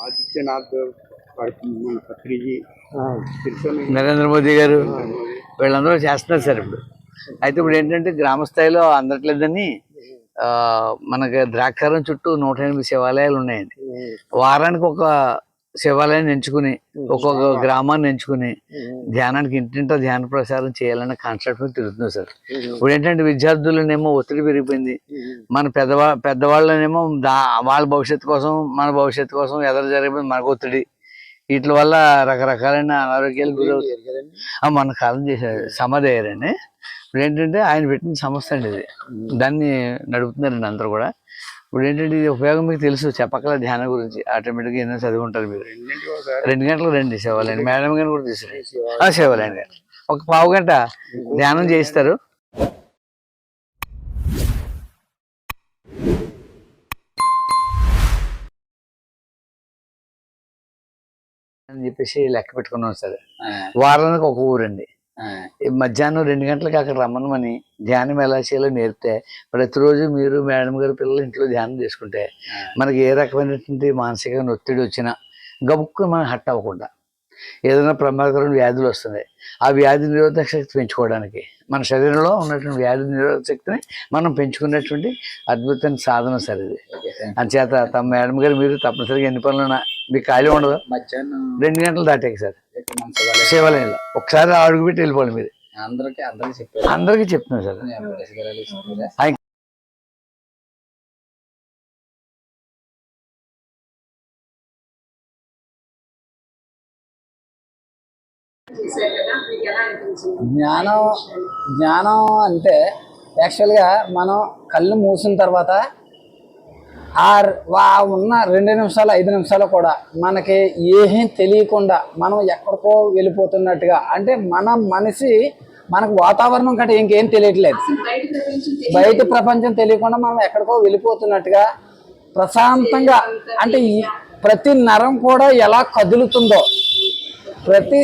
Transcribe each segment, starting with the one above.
ఆదిత్యనాథ్ మన పత్రిజీ నరేంద్ర మోదీ గారు వీళ్ళందరూ చేస్తున్నారు సార్ ఇప్పుడు. అయితే ఇప్పుడు ఏంటంటే గ్రామ స్థాయిలో అందట్లేదని ఆ, మనకి ద్రాక్షారం చుట్టూ నూట ఎనిమిది శివాలయాలు ఉన్నాయండి. వారానికి ఒక శివాలయాన్ని ఎంచుకుని ఒక్కొక్క గ్రామాన్ని ఎంచుకుని ధ్యానానికి ఇంటింటా ధ్యాన ప్రసారం చేయాలనే కాన్సెప్ట్ మీద తిరుగుతుంది సార్. ఇప్పుడు ఏంటంటే విద్యార్థులనేమో ఒత్తిడి పెరిగిపోయింది. మన పెద్దవా పెద్దవాళ్ళనేమో దా వాళ్ళ భవిష్యత్తు కోసం మన భవిష్యత్తు కోసం ఎదురు జరిగిపోయింది మనకు ఒత్తిడి. వీటి వల్ల రకరకాలైన అనారోగ్యాలు గురవుతాయి మన కాలం చేశారు సమాధి అయ్యారండి ఇప్పుడు ఏంటంటే ఆయన పెట్టిన సంస్థ అండి ఇది. దాన్ని నడుపుతున్నారండి అందరూ కూడా. ఇప్పుడు ఏంటంటే ఇది ఉపయోగం మీకు తెలుసు చెప్పకల ధ్యానం గురించి. ఆటోమేటిక్గా ఎన్నో చదివి ఉంటారు మీరు రెండు గంటలు రండి శివాలయం. మేడం గారిని కూడా తీసుకురండి. శివాలయం. గారు. ఒక పావు గంట ధ్యానం చేయిస్తారు. అని చెప్పేసి లెక్క పెట్టుకున్నాం సార్. వారానికి ఒక ఊరండి. మధ్యాహ్నం రెండు గంటలకు అక్కడ రమ్మనమని ధ్యానం ఎలా చేయాలో నేర్పితే ప్రతిరోజు మీరు మేడం గారి పిల్లలు ఇంట్లో ధ్యానం చేసుకుంటే మనకి ఏ రకమైనటువంటి మానసిక ఒత్తిడి వచ్చినా గబుక్కు మనం హట్ అవ్వకుండా ఏదైనా ప్రమాదకరమైన వ్యాధులు వస్తున్నాయి ఆ వ్యాధి నిరోధక శక్తి పెంచుకోవడానికి మన శరీరంలో ఉన్నటువంటి వ్యాధి నిరోధక శక్తిని మనం పెంచుకునేటువంటి అద్భుతమైన సాధన సార్ ఇది. అంచేత తమ మేడం గారు మీరు తప్పనిసరిగా ఎన్ని పనులున్నా మీకు ఖాళీ ఉండదు. మధ్యాహ్నం రెండు గంటలు దాటాక సార్. శివాలయంలో ఒకసారి అడుగు పెట్టి వెళ్ళిపోవాలి మీరు అందరికి అందరికి చెప్పారు అందరికీ చెప్తున్నాను సార్? జ్ఞానం జ్ఞానం అంటే యాక్చువల్గా మనం కళ్ళు మూసిన తర్వాత ఆ ఉన్న రెండు నిమిషాలు ఐదు నిమిషాలు కూడా మనకి ఏమీ తెలియకుండా మనం ఎక్కడికో వెళ్ళిపోతున్నట్టుగా. అంటే మన మనిషి మనకు వాతావరణం కంటే ఇంకేం తెలియట్లేదు. బయట ప్రపంచం తెలియకుండా మనం ఎక్కడికో వెళ్ళిపోతున్నట్టుగా ప్రశాంతంగా అంటే ప్రతి నరం కూడా ఎలా కదులుతుందో ప్రతి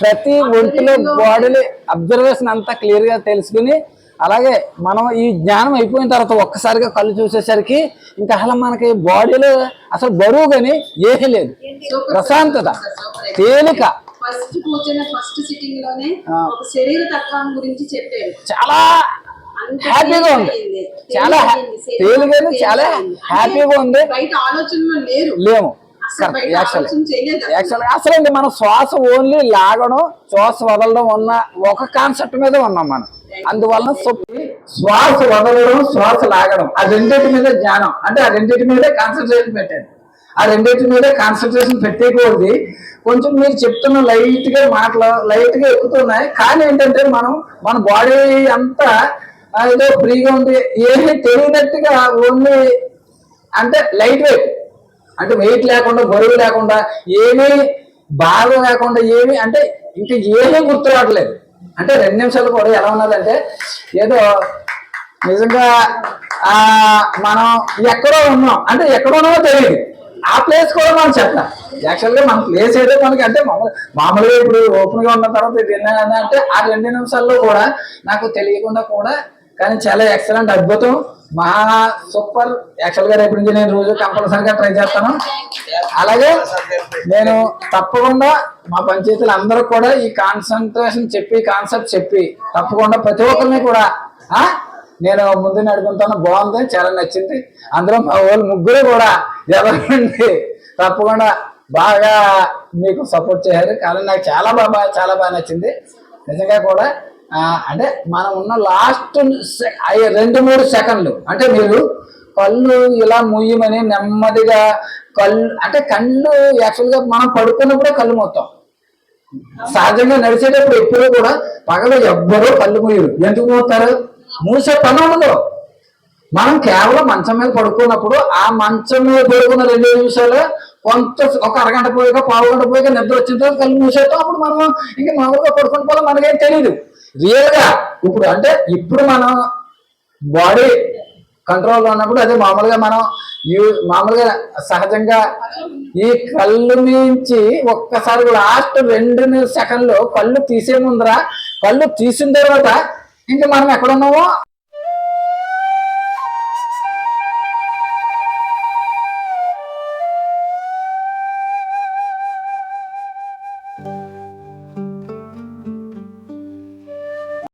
ప్రతి ఒంటిలో బాడీలో అబ్జర్వేషన్ అంతా క్లియర్గా తెలుసుకుని అలాగే మనం ఈ జ్ఞానం అయిపోయిన తర్వాత ఒక్కసారిగా కళ్ళు చూసేసరికి ఇంకా అసలు మనకి బాడీలో అసలు బరువు కానీ ఏమీ లేదు. ప్రశాంతత తేలిక. ఫస్ట్ కూర్చున్న ఫస్ట్ సిట్టింగ్లోనే ఒక శరీర తత్వం గురించి చెప్పారు. చాలా హ్యాపీగా ఉంది. చాలా తేలికైంది. చాలా. హ్యాపీగా ఉంది. బయట ఆలోచనలు లేరు. లేము. అసలు మనం శ్వాస ఓన్లీ లాగడం శ్వాస వదలడం ఉన్న ఒక కాన్సెప్ట్ మీద ఉన్నాం మనం. అందువలన శ్వాస వదలడం శ్వాస లాగడం ఆ రెండింటి మీద జ్ఞానం. అంటే ఆ రెండింటి మీదే కాన్సన్ట్రేషన్ పెట్టాను. ఆ రెండింటి మీదే కాన్సన్ట్రేషన్ పెట్టేకూడదు కొంచెం మీరు చెప్తున్న లైట్గా మాటలు లైట్గా ఎక్కుతున్నాయి. కానీ ఏంటంటే మనం మన బాడీ అంతా ఏదో ఫ్రీగా ఉంది. ఏమీ తెలియనట్టుగా ఓన్లీ అంటే లైట్ వెయిట్. అంటే వెయిట్ లేకుండా బరువు లేకుండా ఏమీ బాగా లేకుండా ఏమీ అంటే ఇంకా ఏమీ గుర్తు రావట్లేదు అంటే రెండు నిమిషాలు కూడా ఎలా ఉన్నదంటే ఏదో నిజంగా ఆ మనం ఎక్కడో ఉన్నాం. అంటే ఎక్కడ ఉన్నామో తెలియదు. ఆ ప్లేస్ కూడా మనం చెప్తాం యాక్చువల్గా మన ప్లేస్ ఏదో మనకి అంటే మామూలు మామూలుగా ఇప్పుడు ఓపెన్గా ఉన్న తర్వాత ఇది అంటే ఆ రెండు నిమిషాల్లో కూడా నాకు తెలియకుండా కూడా కానీ చాలా ఎక్సలెంట్ అద్భుతం. మహా సూపర్ యాక్చువల్గా రేపు నుంచి నేను రోజు కంపల్సరీగా ట్రై చేస్తాను. అలాగే నేను తప్పకుండా మా పంచాయతీలు అందరూ కూడా ఈ కాన్సన్ట్రేషన్ చెప్పి కాన్సెప్ట్ చెప్పి తప్పకుండా ప్రతి ఒక్కరిని కూడా ఆ నేను ముందు నడుపుతాను బాగుంది చాలా నచ్చింది. అందులో మా వాళ్ళు ముగ్గురు కూడా ఎవరండి? తప్పకుండా బాగా మీకు సపోర్ట్ చేశారు. కానీ నాకు చాలా బాగా చాలా బాగా నచ్చింది. నిజంగా కూడా అంటే మనం ఉన్న లాస్ట్ రెండు మూడు సెకండ్లు. అంటే మీరు కళ్ళు ఇలా ముయ్యమని నెమ్మదిగా కళ్ళు అంటే కళ్ళు యాక్చువల్గా మనం పడుకున్నప్పుడే కళ్ళు మొత్తం సహజంగా నడిచేటప్పుడు ఎప్పుడూ కూడా పగలు ఎవ్వరూ కళ్ళు ముయ్యరు ఎందుకు మూస్తారు? మూసే పని ఉండదు. మనం కేవలం మంచం మీద పడుకున్నప్పుడు ఆ మంచం మీద పడుకున్న రెండు నిమిషాలు కొంత ఒక అరగంట పోయాక పావు గంట పోయాక నిద్ర వచ్చిన తర్వాత కళ్ళు మూసేస్తాం. అప్పుడు మనం ఇంకా మామూలుగా పడుకుని పోవాలి మనకేం తెలియదు రియల్గా ఇప్పుడు అంటే ఇప్పుడు మనం బాడీ కంట్రోల్లో ఉన్నప్పుడు అదే మామూలుగా మనం యూ- మామూలుగా సహజంగా ఈ కళ్ళు నుంచి ఒక్కసారి లాస్ట్ రెండు సెకండ్లు కళ్ళు తీసే ముందర కళ్ళు తీసిన తర్వాత ఇంకా మనం ఎక్కడ ఉన్నామో